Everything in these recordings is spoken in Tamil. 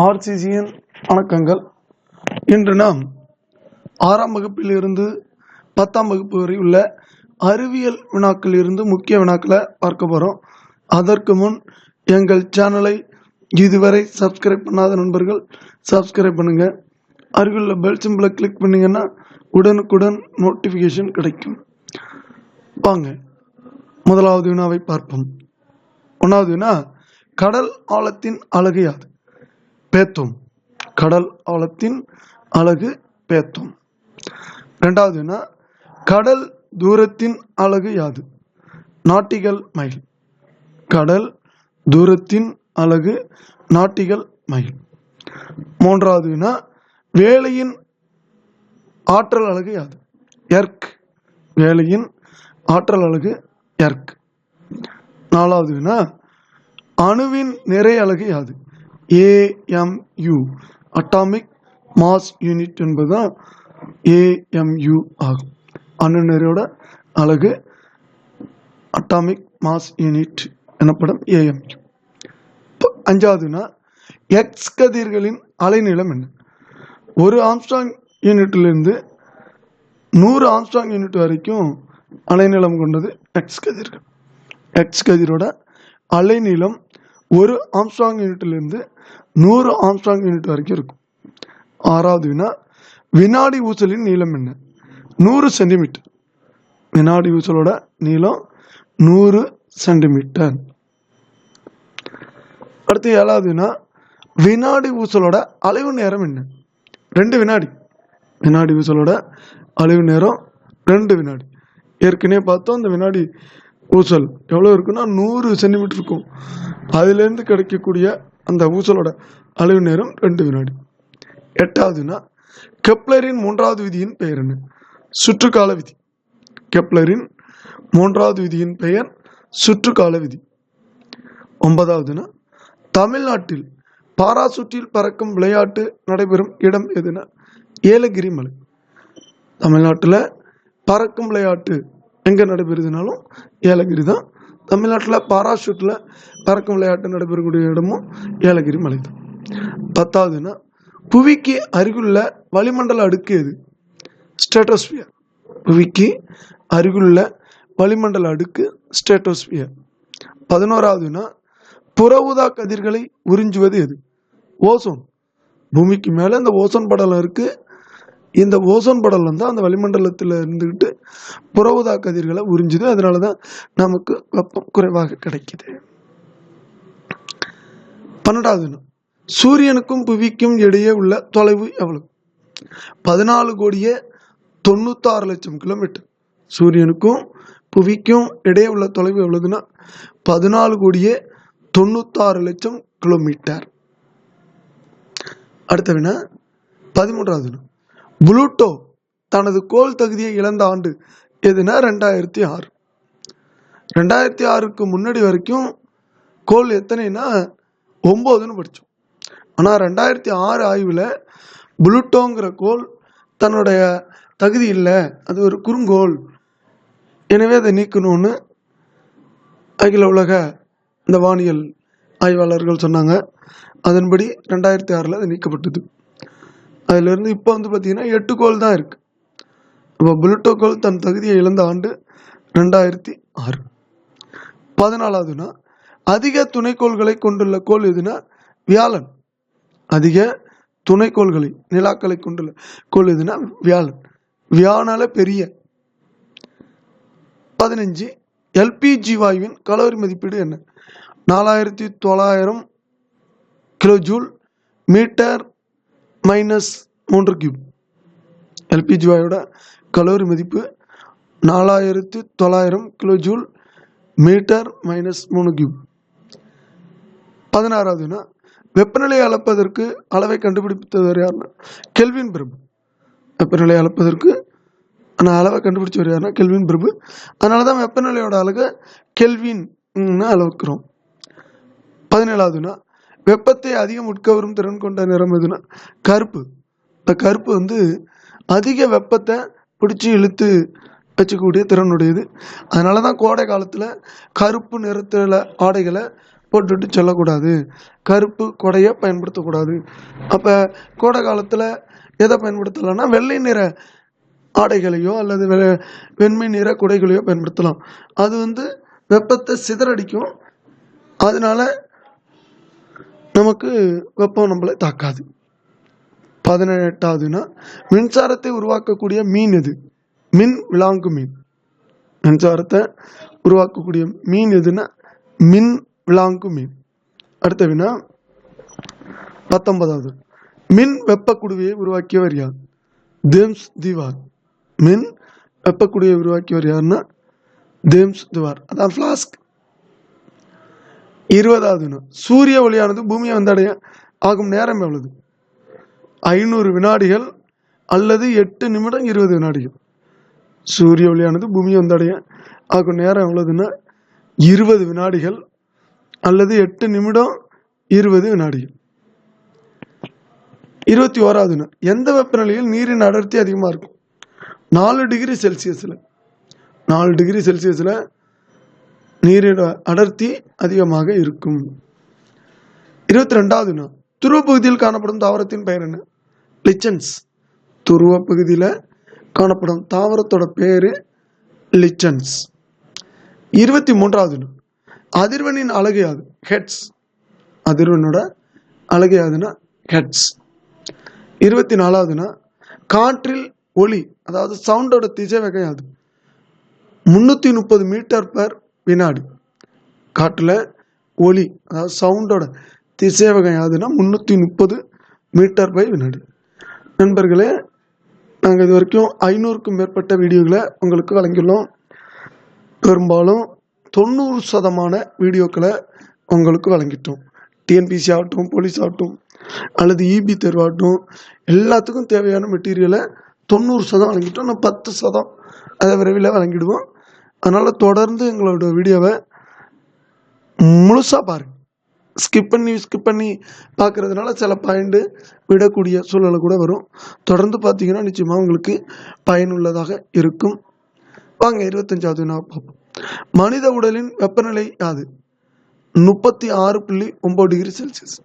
ஆர்சிசியின் வணக்கங்கள் இன்று நாம் ஆறாம் வகுப்பிலிருந்து பத்தாம் வகுப்பு வரை உள்ள அறிவியல் வினாக்கள் இருந்து முக்கிய வினாக்களை பார்க்க போகிறோம் அதற்கு முன் எங்கள் சேனலை இதுவரை சப்ஸ்கிரைப் பண்ணாத நண்பர்கள் சப்ஸ்கிரைப் பண்ணுங்க. அருகிலுள்ள பெல் சிம்பிளை கிளிக் பண்ணீங்கன்னா உடனுக்குடன் நோட்டிஃபிகேஷன் கிடைக்கும். வாங்க முதலாவது வினாவை பார்ப்போம். ஒன்றாவது வினா கடல் ஆழத்தின் அழகு யாது? பேத்தோம். கடல் ஆழத்தின் அழகு பேத்தோம். ரெண்டாவது கடல் தூரத்தின் அழகு யாது? நாட்டிகள் மைல் கடல் தூரத்தின் அழகு நாட்டிகள் மைல் மூன்றாவது வேலையின் ஆற்றல் அழகு யாது? எர்க். வேலையின் ஆற்றல் அழகு எர்க். நாலாவது அணுவின் நிறை அழகு யாது? ஏஎம்யு அட்டாமிக் மாஸ் யூனிட் என்பதுதான் ஏஎம்யு ஆகும். அணு அழகு. அட்டாமிக் மாஸ் யூனிட் எனப்படும் ஏஎம்யு அஞ்சாவதுனா எக்ஸ் கதிர்களின் அலைநீளம் என்ன? ஒரு ஆம்ஸ்டாங் யூனிட்டிலிருந்து நூறு ஆம்ஸ்டாங் யூனிட் வரைக்கும் அலைநீளம் கொண்டது எக்ஸ் கதிர்கள். எக்ஸ் கதிரோட அலைநீளம் ஒரு ஆம்ஸ்ட்ராங் யூனிட்லேருந்து நூறு ஆம்ஸ்ட்ராங் யூனிட் வரைக்கும் இருக்கும். ஆறாவது வினா வினாடி ஊசலின் நீளம் என்ன? நூறு சென்டிமீட்டர் வினாடி ஊசலோட நீளம் நூறு சென்டிமீட்டர் அடுத்து ஏழாவது வினா வினாடி ஊசலோட அலைவு நேரம் என்ன? ரெண்டு வினாடி. வினாடி ஊசலோட அலைவு நேரம் ரெண்டு வினாடி. ஏற்கனவே பார்த்தோம் இந்த வினாடி ஊசல். எவ்வளோ இருக்குன்னா நூறு சென்டிமீட்டர் இருக்கும். அதுலேருந்து கிடைக்கக்கூடிய அந்த ஊசலோட அளவு நேரம் ரெண்டு வினாடி. எட்டாவதுனா கெப்லரின் மூன்றாவது விதியின் பெயர் என்ன? சுற்றுக்கால விதி. கெப்லரின் மூன்றாவது விதியின் பெயர் சுற்றுக்கால விதி. ஒன்பதாவதுனா தமிழ்நாட்டில் பாராசூட்டில் பறக்கும் விளையாட்டு நடைபெறும் இடம் எதுனா ஏலகிரி மலை. தமிழ்நாட்டில் பறக்கும் விளையாட்டு எங்கே நடைபெறுதுனாலும் ஏலகிரி தான். தமிழ்நாட்டில் பாராஷூட்டில் பறக்கும் விளையாட்டு நடைபெறக்கூடிய இடமும் ஏலகிரி மலை தான். பத்தாவதுன்னா புவிக்கு அருகிலுள்ள வளிமண்டல அடுக்கு எது? ஸ்டேட்டோஸ்பியர் புவிக்கு அருகிலுள்ள வளிமண்டல அடுக்கு ஸ்டேட்டோஸ்பியர் பதினோராவதுன்னா புற ஊதா கதிர்களை உறிஞ்சுவது எது? ஓசோன். பூமிக்கு மேலே இந்த ஓசோன் படலம் இருக்குது இந்த ஓசோன் படலம் தான் அந்த வளிமண்டலத்தில் இருந்துக்கிட்டு புறவுதா கதிர்களை உறிஞ்சுது. அதனால தான் நமக்கு வெப்பம் குறைவாக கிடைக்குது. பன்னெண்டாவது சூரியனுக்கும் புவிக்கும் இடையே உள்ள தொலைவு எவ்வளவு? பதினாலு கோடியே தொண்ணூத்தாறு லட்சம் கிலோமீட்டர். சூரியனுக்கும் புவிக்கும் இடையே உள்ள தொலைவு எவ்வளவுன்னா பதினாலு கோடியே தொண்ணூத்தாறு லட்சம் கிலோமீட்டர். அடுத்த வினா பதிமூன்றாவது வினா புளூட்டோ தனது கோல் தகுதியை இழந்த ஆண்டு எதுனா ரெண்டாயிரத்தி ஆறு. ரெண்டாயிரத்தி ஆறுக்கு முன்னாடி வரைக்கும் கோல் எத்தனைனா ஒம்போதுன்னு படித்தோம் ஆனால் ரெண்டாயிரத்தி ஆறு ஆய்வில் புளுட்டோங்கிற கோல் தன்னுடைய தகுதி இல்லை அது ஒரு குறுங்கோல். எனவே அதை நீக்கணும்னு அகில உலக இந்த வானியல் ஆய்வாளர்கள் சொன்னாங்க. அதன்படி ரெண்டாயிரத்தி ஆறில் அது நீக்கப்பட்டது. அதிலிருந்து இப்போ வந்து பார்த்திங்கன்னா எட்டு கோல் தான் இருக்குது இப்போ புளுட்டோ தன் தகுதியை இழந்த ஆண்டு ரெண்டாயிரத்தி ஆறு. பதினாலாவதுனா அதிக துணைக்கோள்களை கொண்டுள்ள கோள் எதுனா வியாழன். அதிக துணைக்கோள்களை நிலாக்களை கொண்டுள்ள கோள் எதுனா வியாழன். வியாழனால பெரிய. பதினஞ்சு எல்பிஜி வாயுவின் கலோரி மதிப்பீடு என்ன? நாலாயிரத்தி தொள்ளாயிரம் கிலோ ஜூல் மீட்டர் மைனஸ் மூன்று கியூப். எல்பிஜி வாயோட கலோரி மதிப்பு நாலாயிரத்து தொள்ளாயிரம் கிலோ ஜூல் மீட்டர் மைனஸ் மூணு கியூப் பதினாறாவதுனா வெப்பநிலையை அளப்பதற்கு அளவை கண்டுபிடித்தவர் யாருன்னா கெல்வின் பிரபு. வெப்பநிலையை அளப்பதற்கு ஆனால் அளவை கண்டுபிடிச்சவர் யாருன்னா கெல்வின் பிரபு. அதனால தான் வெப்பநிலையோட அழகை கெல்வின் அளவுக்கிறோம். பதினேழாவதுனா வெப்பத்தை அதிகம் உட்கவரும் திறன் கொண்ட நிறம் எதுனா? கருப்பு. இந்த கருப்பு வந்து அதிக வெப்பத்தை பிடிச்சி இழுத்து வச்சுக்கக்கூடிய திறனுடையது. அதனால தான் கோடை காலத்தில் கருப்பு நிறத்தில் ஆடைகளை போட்டுட்டு செல்லக்கூடாது. கருப்பு கொடையை பயன்படுத்தக்கூடாது. அப்போ கோடை காலத்தில் எதை பயன்படுத்தலாம்னா வெள்ளை நிற ஆடைகளையோ அல்லது வெ வெண்மை நிற குடைகளையோ பயன்படுத்தலாம். அது வந்து வெப்பத்தை சிதறடிக்கும். அதனால நமக்கு வெப்பம் நம்மளை தாக்காது. பதினெட்டாவதுன்னா மின்சாரத்தை உருவாக்கக்கூடிய மீன் எது? மின் விலாங்கு மீன். மின்சாரத்தை உருவாக்கக்கூடிய மீன் எதுன்னா மின் விலாங்கு மீன். அடுத்த வினா பத்தொன்பதாவது. மின் வெப்பக்குடுவையை உருவாக்கியவர் யார்? James Dewar. மின் வெப்பக்குடுவையை உருவாக்கியவர் யாருன்னா தேம்ஸ் திவார். அதான் ஃப்ளாஸ்க் இருபதாவதுனா சூரிய ஒளியானது பூமியை வந்தடைய ஆகும் நேரம் எவ்வளவு? ஐநூறு வினாடிகள் அல்லது எட்டு நிமிடம் இருபது வினாடிகள். சூரிய ஒளியானது பூமியை வந்தடைய ஆகும் நேரம் எவ்வளவுன்னா இருபது வினாடிகள் அல்லது எட்டு நிமிடம் இருபது வினாடிகள். இருபத்தி ஓராவது நாள் எந்த வெப்பநிலையில் நீரின் அடர்த்தி அதிகமாக இருக்கும்? நாலு டிகிரி செல்சியஸில். நாலு டிகிரி செல்சியஸில் நீரின் அடர்த்தி அதிகமாக இருக்கும். இருபத்தி ரெண்டாவது நாள் துருவ பகுதியில் காணப்படும் தாவரத்தின் பெயர் என்ன? லிச்சன்ஸ். துருவ பகுதியில் காணப்படும் தாவரத்தோட பேர் லிச்சன்ஸ். இருபத்தி மூன்றாவது அதிர்வனின் அழகு யாது? ஹெட்ஸ். அதிர்வனோட அழகு யாதுன்னா ஹெட்ஸ். இருபத்தி நாலாவதுனா காற்றில் ஒளி அதாவது சவுண்டோட திசை வகையாது யாது? முந்நூற்றி முப்பது மீட்டர் பர் வினாடி. காற்றில் ஒளி அதாவது சவுண்டோட திசை வகையாதுன்னா யாதுன்னா முந்நூற்றி முப்பது மீட்டர் பை வினாடி. நண்பர்களே நாங்கள் இது வரைக்கும் ஐநூறுக்கும் மேற்பட்ட வீடியோகளை உங்களுக்கு வழங்கியுள்ளோம். பெரும்பாலும் தொண்ணூறு சதமான வீடியோக்களை உங்களுக்கு வழங்கிட்டோம். டிஎன்பிசி ஆகட்டும் போலீஸ் ஆகட்டும் அல்லது இபி தேர்வாகட்டும் எல்லாத்துக்கும் தேவையான மெட்டீரியலை தொண்ணூறு சதம் வழங்கிட்டோம். நான் பத்து சதம் அதை விரைவில் வழங்கிடுவோம். அதனால் தொடர்ந்து எங்களோட வீடியோவை முழுசாக பாருங்கள் ஸ்கிப் பண்ணி ஸ்கிப் பண்ணி பார்க்குறதுனால சில பாயிண்ட்டு விடக்கூடிய சூழலை கூட வரும். தொடர்ந்து பார்த்தீங்கன்னா நிச்சயமாக உங்களுக்கு பயனுள்ளதாக இருக்கும். வாங்க இருபத்தஞ்சாவது நான் பார்ப்போம். மனித உடலின் வெப்பநிலை யாது? முப்பத்தி ஆறு புள்ளி ஒம்பது டிகிரி செல்சியஸ்.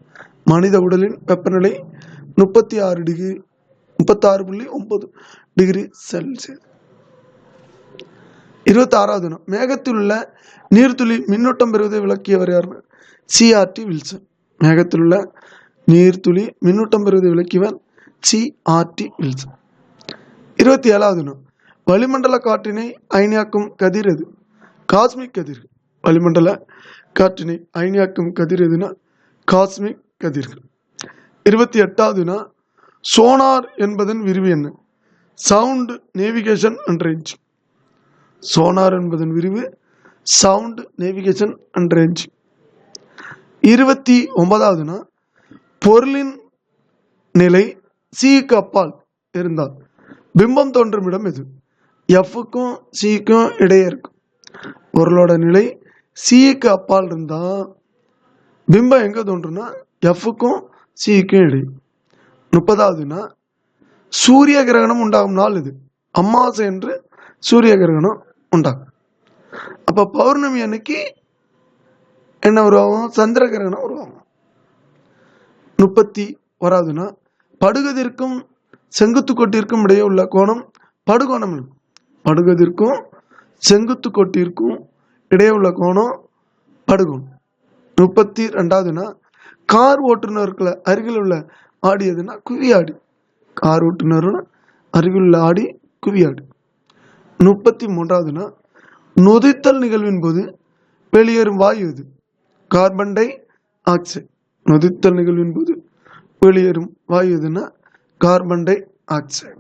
மனித உடலின் வெப்பநிலை முப்பத்தி ஆறு டிகிரி முப்பத்தாறு புள்ளி ஒம்பது டிகிரி செல்சியஸ். இருபத்தாறாவது தினம். மேகத்தில் உள்ள நீர்த்துளி மின்னோட்டம் பெறுவதை விளக்கியவர் யாருன்னு சிஆர்டி வில்சன். மேகத்தில் உள்ள நீர்த்துளி மின்னூட்டம் பெறுவதை விளக்கியவர் சிஆர்டி வில்சன். இருபத்தி ஏழாவது தினம். வளிமண்டல காற்றினை அயனியாக்கும் கதிர் எது? காஸ்மிக் கதிர் வளிமண்டல காற்றினை அயனியாக்கும் கதிர் எதுனா? காஸ்மிக் கதிர்கள். இருபத்தி எட்டாவதுனா சோனார் என்பதன் விரிவு என்ன? Sound navigation and range sonar என்பதன் விரிவு சவுண்ட் நேவிகேஷன் அண்ட் ரேஞ்ச் இருபத்தி ஒன்பதாவதுனா பொருளின் நிலை சிக்கு அப்பால் இருந்தால் பிம்பம் தோன்றும் இடம் எது? எஃப்க்கும் சிக்கும் இடையே இருக்கும். பொருளோட நிலை சிக்கு அப்பால் இருந்தால் பிம்பம் எங்கே தோன்றும்னா எஃப்க்கும் சிக்கும் இடையே. முப்பதாவதுனா சூரிய கிரகணம் உண்டாகும் நாள் இது. அமாவாசை என்று சூரிய கிரகணம் உண்டாகும் அப்போ பௌர்ணமி அன்னைக்கு என்ன உருவாகும்? சந்திர கிரகணம் உருவாகும். முப்பத்தி வராதுன்னா படுகதிற்கும் செங்குத்து கோட்டிற்கும் இடையே உள்ள கோணம் படுகோணம் படுகதிற்கும் படுகதிர்க்கும் செங்குத்து கோட்டிற்கும் இடையே உள்ள கோணம் படுகோணம். முப்பத்தி ரெண்டாவதுன்னா கார் ஓட்டுநர்களை அருகில் உள்ள ஆடி எதுனா குவியாடி. கார் ஓட்டுநரோட அருகில் உள்ள ஆடி குவியாடி. முப்பத்தி மூன்றாவதுன்னா நொதித்தல் நிகழ்வின் போது வெளியேறும் வாயு இது. கார்பன் டை ஆக்சைடு நொதித்தல் நிகழ்வின் போது வெளியேறும் வாயு எதுனா கார்பன் டை ஆக்சைடு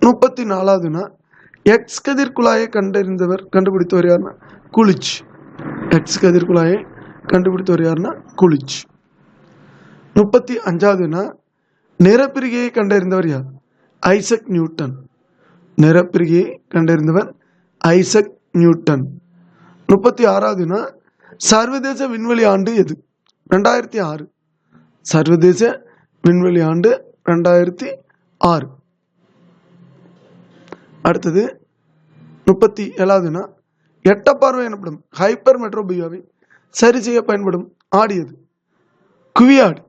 முப்பத்தி நாலாவதுனா எக்ஸ் கதிர் குழாயை கண்டறிந்தவர் கண்டுபிடித்தவர் யாருன்னா? குளிச். எக்ஸ் கதிர் குழாயை கண்டுபிடித்தவர் யாருன்னா? குளிச். முப்பத்தி அஞ்சாவதுனா நிறப்பிரிகையை கண்டறிந்தவர் யார்? Isaac Newton. நிறப்பிரிகையை கண்டறிந்தவர் ஐசக் நியூட்டன். முப்பத்தி ஆறாவதுனா சர்வதேச விண்வெளி ஆண்டு எது? ரெண்டாயிரத்தி ஆறு சர்வதேச விண்வெளி ஆண்டு ரெண்டாயிரத்தி ஆறு அடுத்தது முப்பத்தி ஏழாவதுனா எட்டப்பார்வை எனப்படும் ஹைப்பர் மெட்ரோபியாவை சரி செய்ய பயன்படும் ஆடி எது? எட்ட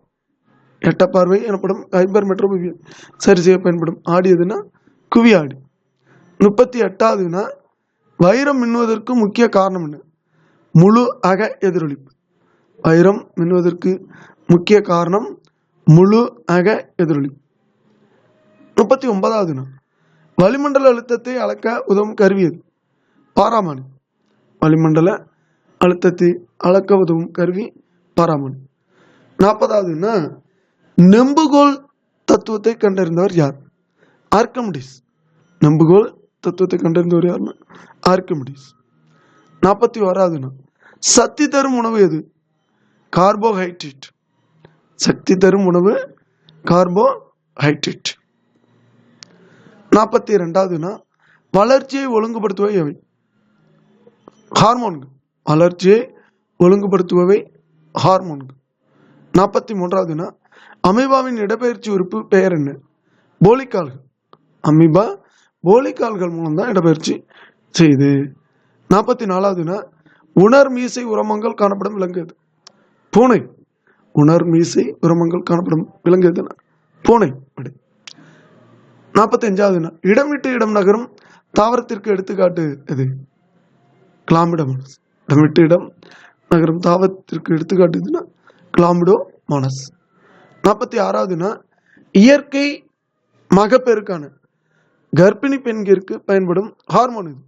எட்டப்பார்வை எனப்படும் ஹைப்பர் மெட்ரோபியா சரி செய்ய பயன்படும் ஆடி எதுனா? குவியாடி. முப்பத்தி எட்டாவதுனா வைரம் மின்னுவதற்கு முக்கிய காரணம் என்ன? முழு அக எதிரொலிப்பு வைரம் மின்னுவதற்கு முக்கிய காரணம் முழு அக எதிரொலிப்பு முப்பத்தி ஒன்பதாவதுனா வளிமண்டல அழுத்தத்தை அளக்க உதவும் கருவி அது பாராமானி வளிமண்டல அழுத்தத்தை அளக்க உதவும் கருவி பாராமானி நாற்பதாவதுன்னா நெம்புகோல் தத்துவத்தை கண்டறிந்தவர் யார்? ஆர்கமிடிஸ். நெம்புகோல் தத்துவத்தை கண்டறிந்தவர் யாருன்னா? ஆர்கமிடிஸ் நாற்பத்தி ஓராவதுனா சக்தி தரும் உணவு எது? கார்போஹைட்ரேட். சக்தி தரும் உணவு கார்போஹைட்ரேட். நாற்பத்தி ரெண்டாவதுனா வளர்ச்சியை ஒழுங்குபடுத்துவை எவை? ஹார்மோன்கள். வளர்ச்சியை ஒழுங்குபடுத்துபவை ஹார்மோன்கள். நாற்பத்தி மூன்றாவதுனா அமீபாவின் இடப்பெயர்ச்சி உறுப்பு பெயர் என்ன? போலிக்கால்கள். அமீபா போலிக்கால்கள் மூலம் தான் இடப்பெயர்ச்சி செய்யுது நாற்பத்தி நாலாவதுனா உணர் மீசை உரமங்கள் காணப்படும் விலங்கு எது பூனை உணர் மீசை உரமங்கள் காணப்படும் விலங்கு எதுனா பூனை விடை நாற்பத்தஞ்சாவதுனா இடம் விட்டு இடம் நகரும் தாவரத்திற்கு எடுத்துக்காட்டு எது? கிளாமிடம் இடம் விட்டு இடம் நகரும் தாவரத்திற்கு எடுத்துக்காட்டு எதுனா? கிளாமிடோ மனஸ் நாற்பத்தி ஆறாவதுனா இயற்கை மகப்பெருக்கான கர்ப்பிணி பெண்கிற்கு பயன்படும் ஹார்மோன் இது.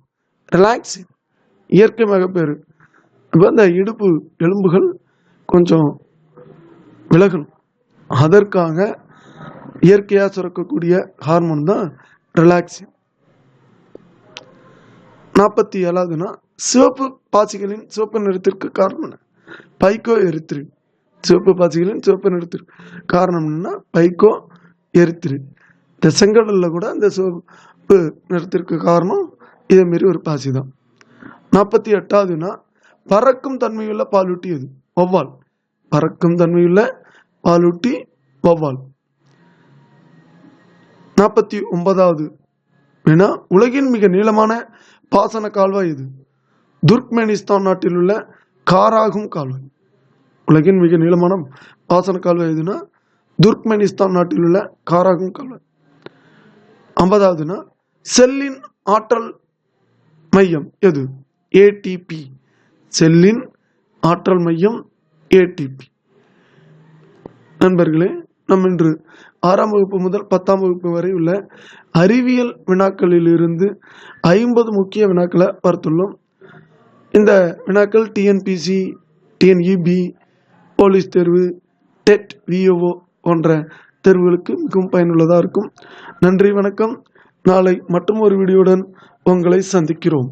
ரிலாக்ஸிங் இயற்கை மகப்பேறு. இப்போ இந்த இடுப்பு எலும்புகள் கொஞ்சம் விலகணும். அதற்காக இயற்கையாக சுரக்கக்கூடிய ஹார்மோன் தான் ரிலாக்ஸிங் நாற்பத்தி ஏழாவதுனா சிவப்பு பாசிகளின் சிவப்பு நிறத்திற்கு காரணம் என்ன? பைக்கோ எரித்திரு. சிவப்பு பாசிகளின் சிவப்பு நிறத்திற்கு காரணம் என்னன்னா பைக்கோ எரித்திரு. இந்த செங்கடலில் கூட அந்த சிவப்பு நிறத்திற்கு காரணம் இதே மாரி ஒரு பாசி தான். நாற்பத்தி எட்டாவதுனா பறக்கும் தன்மையுள்ள பாலூட்டி எது? வௌவால். பறக்கும் தன்மையுள்ள பாலூட்டி வௌவால். நாற்பத்தி ஒன்பதாவது ஏன்னா உலகின் மிக நீளமான பாசன கால்வாய் இது துர்க்மெனிஸ்தான் நாட்டில் உள்ள காராகும் கால்வாய். உலகின் மிக நீளமான பாசன கால்வாய் எதுனா துர்க்மெனிஸ்தான் நாட்டில் உள்ள காராகும் கால்வாய். ஐம்பதாவதுனா செல்லின் ஆற்றல் மையம் எது? ஏடிபி செல்லின் ஆற்றல் மையம் ஏடிபி நண்பர்களே நம்ம இன்று ஆறாம் வகுப்பு முதல் பத்தாம் வகுப்பு வரை உள்ள அறிவியல் வினாக்களிலிருந்து ஐம்பது முக்கிய வினாக்களை பார்த்துள்ளோம். இந்த வினாக்கள் டிஎன்பிசி டிஎன்இபி போலீஸ் தேர்வு டெட் விஓஓ போன்ற தேர்வுகளுக்கு மிகவும் பயனுள்ளதாக இருக்கும். நன்றி வணக்கம். நாளை மற்றும் ஒரு வீடியோடன் உங்களை சந்திக்கிறோம்.